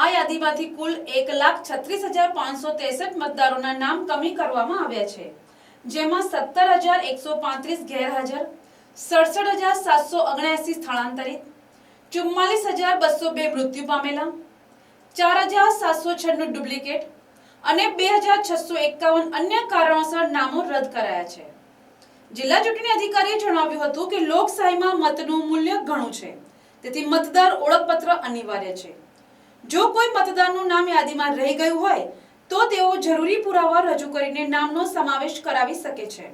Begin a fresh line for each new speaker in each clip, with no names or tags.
આ યાદીમાંથી કુલ એક લાખ છત્રીસ હજાર પાંચસો ત્રેસઠ મતદારોના નામ કમી કરવામાં આવ્યા છે. જેમાં સત્તર હજાર એકસો પાંત્રીસ ગેરહાજર, સડસઠ હજાર સાતસો ઓગણએસી સ્થળાંતરિત, ચુમ્માલીસ હજાર બસો બે મૃત્યુ પામેલા, ચાર હજાર સાતસો છન્નું ડુપ્લિકેટ અને બે હજાર છસો એકાવન અન્ય કારણોસર નામો રદ કરાયા છે. જિલ્લા ચૂંટણી અધિકારીએ જણાવ્યું હતું કે લોકશાહીમાં મતનું મૂલ્ય ઘણું છે. તેથી મતદાર ઓળખપત્ર અનિવાર્ય છે. જો કોઈ મતદારનું નામ યાદીમાં રહી ગયું હોય, તો તેઓ જરૂરી પુરાવા રજૂ કરીને નામનો સમાવેશ કરાવી શકે છે.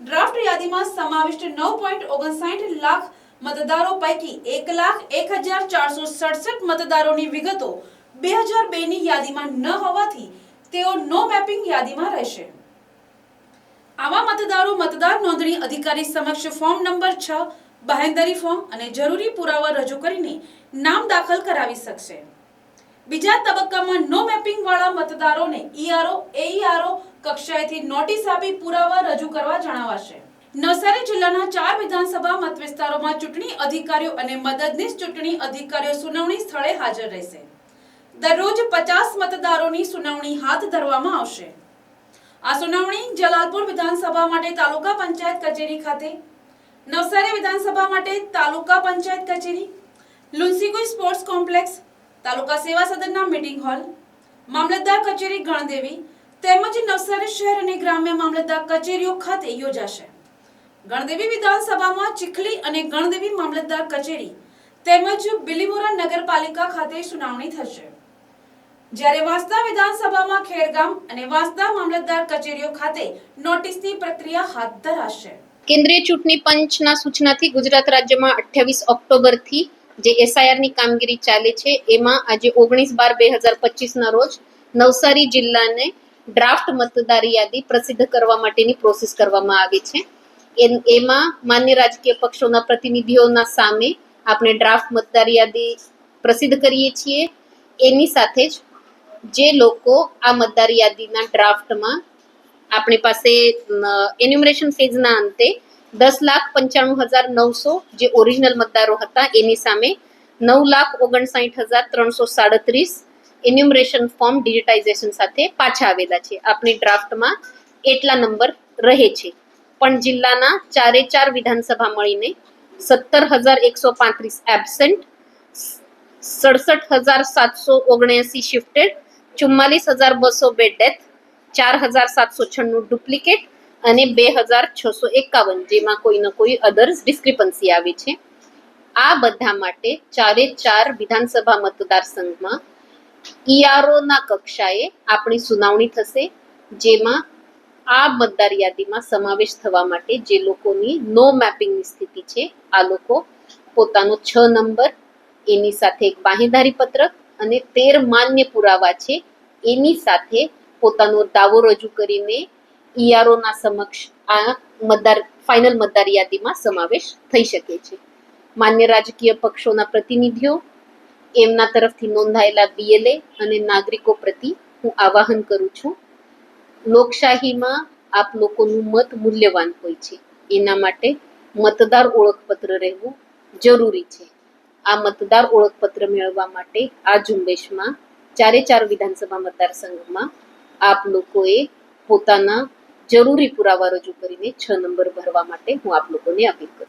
ડ્રાફ્ટ યાદીમાં સમાવિષ્ટ નવ પોઈન્ટ ઓગણસાઠ લાખ મતદારો પૈકી એક લાખ એક હજાર ચારસો સડસઠ મતદારોની વિગતો બે હજાર બેની યાદીમાં ન હોવાથી તેઓ નો મેપિંગ યાદીમાં રહેશે. આવા મતદારો મતદાર નોંધણી અધિકારી સમક્ષ ફોર્મ નંબર છ બાહેંદરી ફોર્મ અને જરૂરી પુરાવા રજૂ કરીને નામ દાખલ કરાવી શકશે. બીજા તબક્કામાં નો મેપિંગ વાળા મતદારોને ઈઆરઓ એઈઆરઓ કક્ષાએથી નોટિસ આપી પુરાવા રજૂ કરવા જણાવાશે. નવસારી જિલ્લાના ચાર વિધાનસભા મત વિસ્તારોમાં ચૂંટણી અધિકારીઓ અને મદદનીશ ચૂંટણી અધિકારીઓ સુનાવણી સ્થળે હાજર રહેશે. દરરોજ પચાસ મતદારોની સુનાવણી હાથ ધરવામાં આવશે. આ સુનાવણી જલાલપુર વિધાનસભા માટે તાલુકા પંચાયત કચેરી ખાતે, નવસારી વિધાનસભા માટે તાલુકા પંચાયત કચેરી, લુન્સીગુઈ સ્પોર્ટ્સ કોમ્પ્લેક્સ તાલુકા સેવા સદનના મીટિંગ હોલ મામલતદાર કચેરી ગણદેવી તેમજ નવસારી શહેર અને ગ્રામ્ય મામલતદાર કચેરીઓ ખાતે યોજાશે. ગણદેવી વિધાનસભામાં ચીખલી અને ગણદેવી મામલતદાર કચેરી તેમજ બિલીમોરા નગરપાલિકા ખાતે સુનાવણી થશે. જ્યારે વાંસદા વિધાનસભામાં ખેરગામ અને વાંસદા મામલતદાર કચેરીઓ ખાતે નોટિસની પ્રક્રિયા હાથ ધરાશે.
કેન્દ્રીય ચૂંટણી પંચના સૂચનાથી ગુજરાત રાજ્યમાં અઠ્યાવીસ ઓક્ટોબરથી જે એસઆઈઆરની કામગીરી ચાલે છે, એમાં આજે ઓગણીસ બાર બે હજાર પચીસના રોજ નવસારી જિલ્લાને ડ્રાફ્ટ મતદાર યાદી પ્રસિદ્ધ કરવા માટેની પ્રોસેસ કરવામાં આવી છે. એમાં માન્ય રાજકીય પક્ષોના પ્રતિનિધિઓના સામે આપણે ડ્રાફ્ટ મતદાર યાદી પ્રસિદ્ધ કરીએ છીએ. એની સાથે જ જે લોકો આ મતદાર યાદીના ડ્રાફ્ટમાં આપણી પાસે એન્યુમરેશન ફેઝના અંતે દસ લાખ પંચાણું હજાર નવસો જે ઓરિજિનલ મતદારો હતા, એની સામે નવ લાખ ઓગણસાઠ હજાર ત્રણસો સાડત્રીસ એન્યુમરેશન ફોર્મ ડિજિટાઇઝેશન સાથે પાછા આવેલા છે. આપણી ડ્રાફ્ટમાં એટલા નંબર રહે છે. પણ જિલ્લાના ચારે ચાર વિધાનસભા મળીને સત્તર હજાર એકસો પાંત્રીસ એબસેન્ટ સડસઠ હજાર સાતસો ઓગણએંસી શિફ્ટેડ ચુમ્માલીસ હજાર બસો બે ડેથ ચાર હજાર સાતસો છન્નું ડુપ્લિકેટ અને બે હજાર છસો એકાવન જેમાં કોઈને કોઈ અધર્સ ડિસ્ક્રિપન્સી આવે છે. આ બધા માટે ચારે ચાર વિધાનસભા મતદાર સંઘમાં ઈઆરઓના કક્ષાએ આપણી સુનાવણી થશે, જેમાં આ મતદાર યાદીમાં સમાવેશ થવા માટે જે લોકોની નો મેપિંગની સ્થિતિ છે, આ લોકો પોતાનો છ નંબર, એની સાથે એક બાહેધારી પત્રક અને તેર માન્ય પુરાવા છે, એની સાથે પોતાનો દાવો રજૂ કરીને ઈઆરઓના સમક્ષ આ મતદાર ફાઇનલ મતદાર યાદીમાં સમાવેશ થઈ શકે છે. માન્ય રાજકીય પક્ષોના પ્રતિનિધિઓ, એમના તરફથી નોંધાયેલા બીએલએ અને નાગરિકો પ્રતિ હું આવાહન કરું છું. લોકશાહીમાં આપ લોકોનું મત મૂલ્યવાન હોય છે. એના માટે મતદાર ઓળખપત્ર રહેવું જરૂરી છે. આ મતદાર ઓળખપત્ર મેળવવા માટે આ ઝુંબેશમાં ચારે ચાર વિધાનસભા મતદાર સંઘમાં આપ લોકોએ પોતાના જરૂરી પુરાવા રજૂ કરીને છ નંબર ભરવા માટે હું આપ લોકોને અપીલ કરું